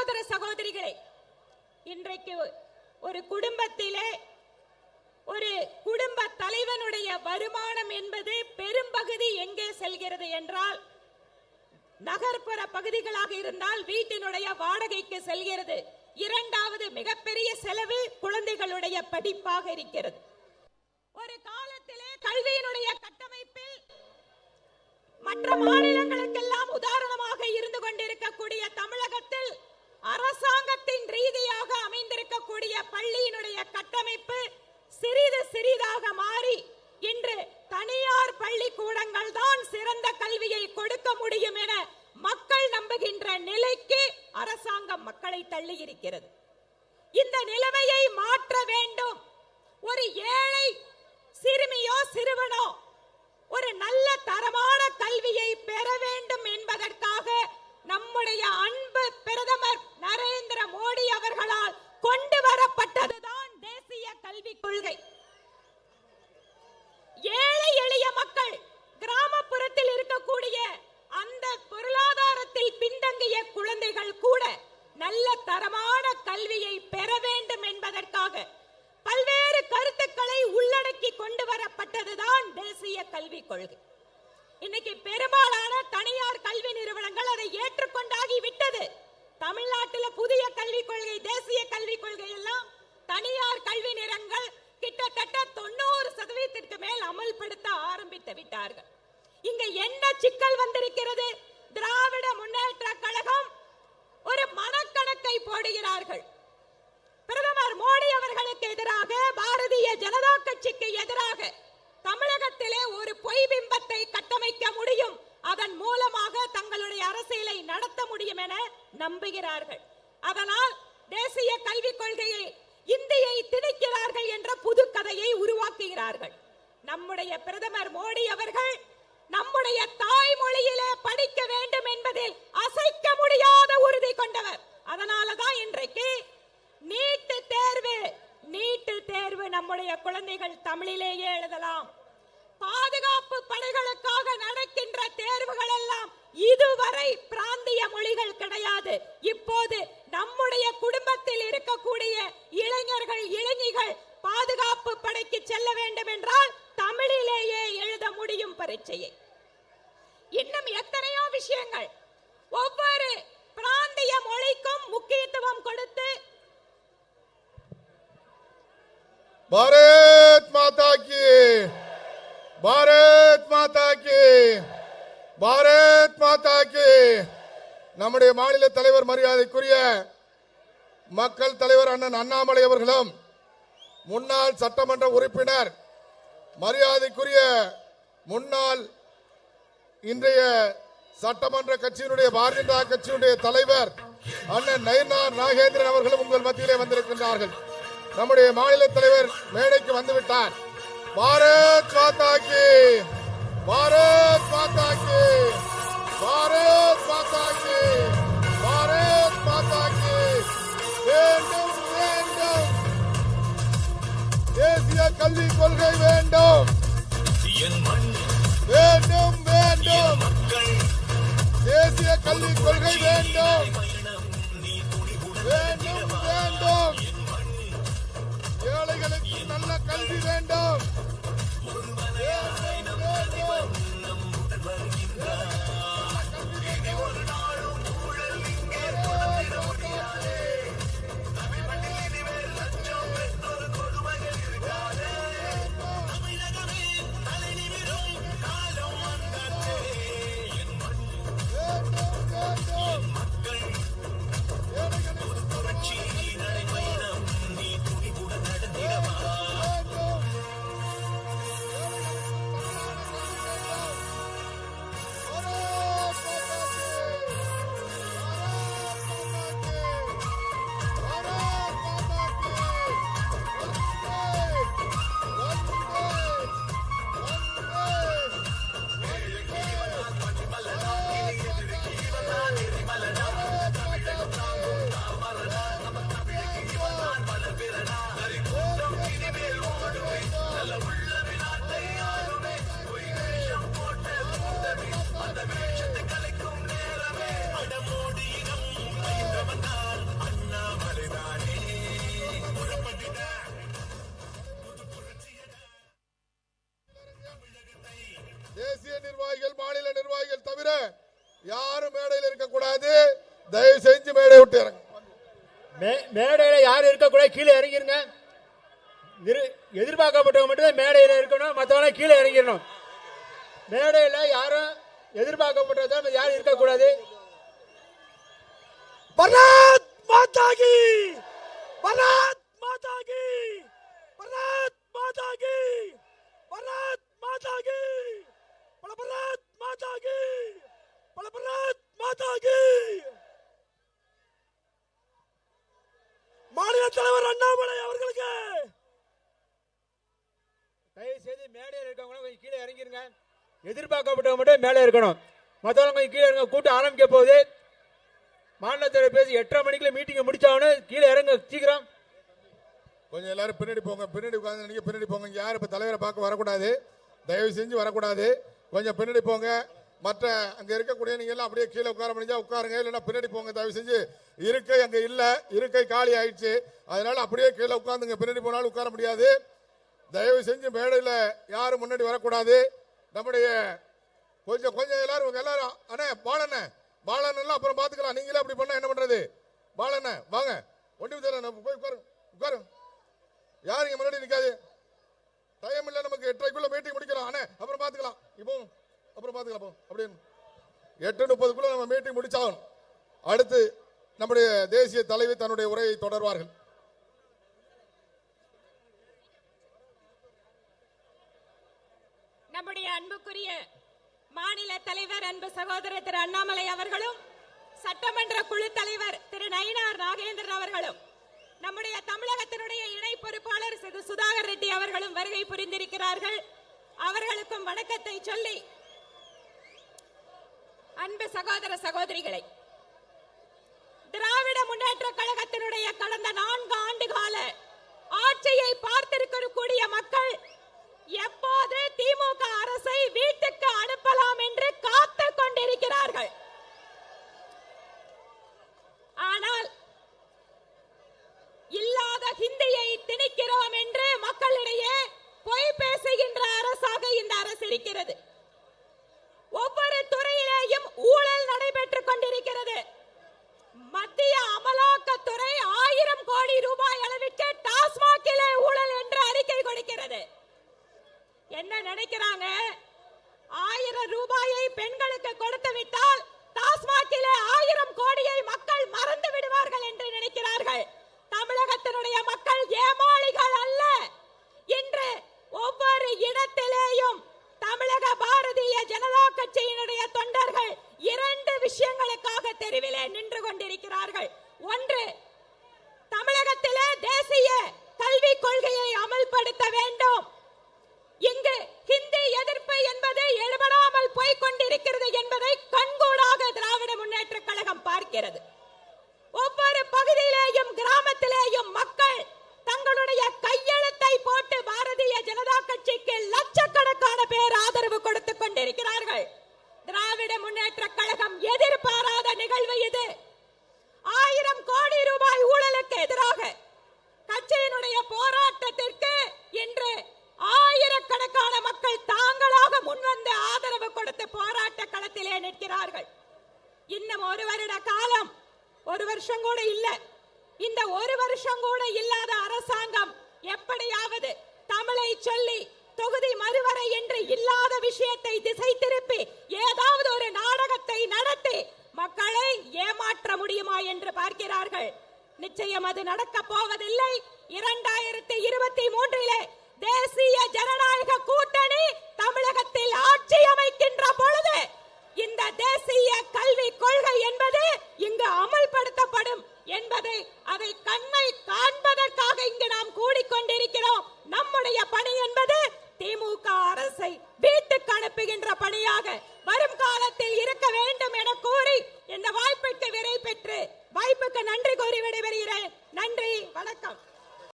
சகோதர சகோதரிகளே இன்றைக்கு ஒரு குடும்பத்திலே ஒரு குடும்ப தலைவனுடைய வருமானம் என்பது பெரும்பகுதி எங்கே செல்கிறது என்றால் நகர்ப்புற பகுதிகளாக இருந்தால் வீட்டினுடைய வாடகைக்கு செல்கிறது. இரண்டாவது மிகப்பெரிய செலவு குழந்தைகளுடைய படிப்பாக இருக்கிறது. ஒரு காலத்திலே கல்வியினுடைய கட்டமைப்பில் மற்ற மாநிலங்களுக்கெல்லாம் உதாரணமாக இருந்து கொண்டிருக்கக்கூடிய தமிழகத்தில் அரசாங்கத்தின் ரீதியாக அமைந்திருக்கக்கூடிய பள்ளியினுடைய கட்டமைப்பு சிறிது சிறிதாக மாறி இன்று தனியார் பள்ளிக்கூடங்கள் தான் சிறந்த கல்வியை கொடுக்க முடியும் என மக்கள் நம்புகின்ற நிலைக்கு அரசாங்கம் மக்களை தள்ளி இருக்கிறது இந்த நிலைமையை மாற்ற வேண்டும். ஒரு ஏழை சிறுமியோ சிறுவனோ ஒரு நல்ல தரமான கல்வியை பெற வேண்டும் என்பதற்காக நம்முடைய அன்பு பிரதமர் நரேந்திர மோடி அவர்களால் கொண்டு வரப்பட்டதுதான் தேசிய கல்விக் கொள்கை ஏழை எளிய மக்கள் கிராமப்புறத்தில் இருக்கக்கூடிய அந்த பொருளாதாரத்தில் பின்தங்கிய குழந்தைகள் கூட நல்ல தரமான கல்வியை பெற வேண்டும் என்பதற்காக பல்வேறு கருத்துக்களை உள்ளடக்கி கொண்டு வரப்பட்டதுதான் தேசிய கல்விக் கொள்கை. இன்னைக்கு பெரும்பாலான தனியார் கல்வி நிறுவனங்கள் அதை ஏற்றுக்கொண்டாகி விட்டது. தமிழ்நாட்டில் புதிய கல்விக் கொள்கை தேசிய கல்விக் கொள்கை எல்லாம் தனியார் கல்வி நிறுவனங்கள் கிட்டத்தட்ட தொண்ணூறு சதவீதத்திற்கு மேல் அமல்படுத்த ஆரம்பித்து விட்டார்கள் இங்க என்ன சிக்கல் வந்திருக்கிறது திராவிட முன்னேற்ற கழகம் ஒரு மனக்கணக்கை போடுகிறார்கள் பிரதமர் மோடி அவர்களுக்கு எதிராக பாரதிய ஜனதா கட்சிக்கு எதிராக தமிழகத்திலே ஒரு பொய் பிம்பத்தை கட்டமைக்க முடியும் அதன் மூலமாக தங்களுடைய அரசியலை நடத்த முடியும் என நம்புகிறார்கள் அதனால் தேசிய கல்விக் கொள்கையை இந்தியை திணிக்கிறார்கள் என்ற புது கதையை உருவாக்குகிறார்கள் நம்முடைய பிரதமர் மோடி அவர்கள் நம்முடைய தாய்மொழியிலே படிக்க வேண்டும் என்பதில் அசைக்க முடியாத உறுதி கொண்டவர். அதனாலதான் இன்றைக்கு நீட்டு தேர்வு நீட்டு தேர்வு நம்முடைய குழந்தைகள் தமிழிலேயே எழுதலாம். பாதுகாப்பு படைகளுக்காக நடக்கின்ற தேர்வுகள் எல்லாம் இதுவரை பிராந்திய மொழிகள் கிடையாது. இப்போது நம்முடைய குடும்பத்தில் இருக்கக்கூடிய இளைஞர்கள் இளைஞர்கள் பாதுகாப்பு படைக்கு செல்ல வேண்டும் என்றால் தமிழிலேயே எழுத முடியும் இன்னும் எத்தனையோ விஷயங்கள். ஒவ்வொரு பிராந்திய மொழிக்கும் முக்கியத்துவம் கொடுத்து பாரத் மாதா கி பாரத் மாதா கி பாரத் மாதா கி. நம்முடைய மாநில தலைவர் மரியாதைக்குரிய மக்கள் தலைவர் அண்ணன் அண்ணாமலை அவர்களும் முன்னாள் சட்டமன்ற உறுப்பினர் மரியாதைக்குரிய முன்னாள் இன்றைய சட்டமன்ற கட்சியினுடைய பாரதிய ஜனதா கட்சியினுடைய தலைவர் அண்ணன் நயனார் நாகேந்திரன் அவர்களும் உங்கள் மத்தியிலே வந்திருக்கின்றார்கள். நம்முடைய மாநில தலைவர் மேடைக்கு வந்துவிட்டார். பாரத் மாதா பாரத் மாதா பாரத் மாதா பாரத் மாதா வேண்டும் வேண்டும்! தேசிய கல்விக் கொள்கை வேண்டும். வேண்டும் யாரும் மேடையில் இருக்கக்கூடாது. தயவு செஞ்சு மேடை விட்டு இறங்க. மேடையில் யாரும் இருக்கக்கூடாது கீழே இறங்கிருங்க. எதிர்பார்க்கப்பட்டவங்க மட்டும்தான் மேடையில் இருக்கணும் மற்றவங்க கீழே இறங்கிடணும். மேடையில் யாரும் எதிர்பார்க்கப்பட்டதான் யாரும் இருக்கக்கூடாது. பர்ணாத் கொஞ்சம் கீழே இறங்கிருங்க. எதிர்பார்க்கப்பட்டவங்க மட்டும் மேலே இருக்கணும். மற்றவங்க கொஞ்சம் கீழே இறங்க கூட்டம் ஆரம்பிக்க போகுது. மாநிலத்தில் பேசி எட்டரை மணிக்குள்ள மீட்டிங்கை முடிச்சாகணும். கீழே இறங்க சீக்கிரம். கொஞ்சம் எல்லாரும் பின்னாடி போங்க. பின்னாடி உட்காந்து நீங்க பின்னாடி போங்க. இங்க யாரும் இப்போ தலைவரை பார்க்க வரக்கூடாது. தயவு செஞ்சு வரக்கூடாது. கொஞ்சம் பின்னாடி போங்க. மற்ற அங்கே இருக்கக்கூடிய நீங்க எல்லாம் அப்படியே கீழே உட்கார முடிஞ்சா உட்காருங்க. இல்லைன்னா பின்னாடி போங்க. தயவு செஞ்சு இருக்கை அங்கே இல்லை. இருக்கை காலி ஆயிடுச்சு. அதனால அப்படியே கீழே உட்காந்துங்க பின்னாடி போனாலும் உட்கார முடியாது. தயவு செஞ்சு மேடையில் யாரும் முன்னாடி வரக்கூடாது. நம்முடைய கொஞ்சம் கொஞ்சம் எல்லாரும் உங்க எல்லாரும் அண்ணே பாலண்ணே பாலண்ணெல்லாம் அப்புறம் பார்த்துக்கலாம் நீங்களே அப்படி பண்ணா என்ன பண்ணுறது பாலண்ணே வாங்க. ஒண்டி தரேன் போய் உட்காரு உட்காரு. யாரு இங்கே முன்னாடி நிற்காது டைம் இல்லை நமக்கு எட்டரைக்குள்ள மீட்டிங் முடிக்கலாம். அண்ணே அப்புறம் பார்த்துக்கலாம் இப்போ அப்புறம் பார்த்துக்கலாம் போ அப்படின்னு. எட்டு முப்பதுக்குள்ள நம்ம மீட்டிங் முடிச்சாகணும். அடுத்து நம்முடைய தேசிய தலைவர் தன்னுடைய உரையை தொடர்வார்கள் நம்முடைய அன்புக்குரிய மாநில தலைவர் அன்பு அண்ணாமலை அவர்களும் சட்டமன்ற குழு தலைவர் திரு நயினார் நாகேந்திரன் அவர்களும் நம்முடைய தமிழகத்தினுடைய இணை பொறுப்பாளர் திரு சுதாகர் ரெட்டி அவர்களும் வருகை புரிந்திருக்கிறார்கள். அவர்களுக்கும் வணக்கத்தை சொல்லி அன்பு சகோதர சகோதரிகளை திராவிட முன்னேற்ற கழகத்தினுடைய கடந்த நான்கு ஆண்டு கால ஆட்சியை பார்த்திருக்கக்கூடிய மக்கள் ஒரு வருஷம் கூட இல்ல. இந்த ஒரு வருஷம் கூட இல்லாத அரசாங்கம் எப்படியாவது தமிழை சொல்லி தொகுதி மறுவரை என்று இல்லாத விஷயத்தை திசை திருப்பி ஏதாவது ஒரு நாடகத்தை நடத்தி மக்களை ஏமாற்ற முடியுமா என்று பார்க்கிறார்கள். நிச்சயம் அது நடக்க போவதில்லை. இரண்டாயிரத்தி இருபத்தி மூன்றிலே தேசிய ஜனநாயக கூட்டணி தமிழகத்தில் ஆட்சி அமைக்கின்ற பொழுது இந்த தேசிய கல்வி கொள்கை என்பது இங்கு அமல்படுத்தப்படும் என்பதை அதை கண்மை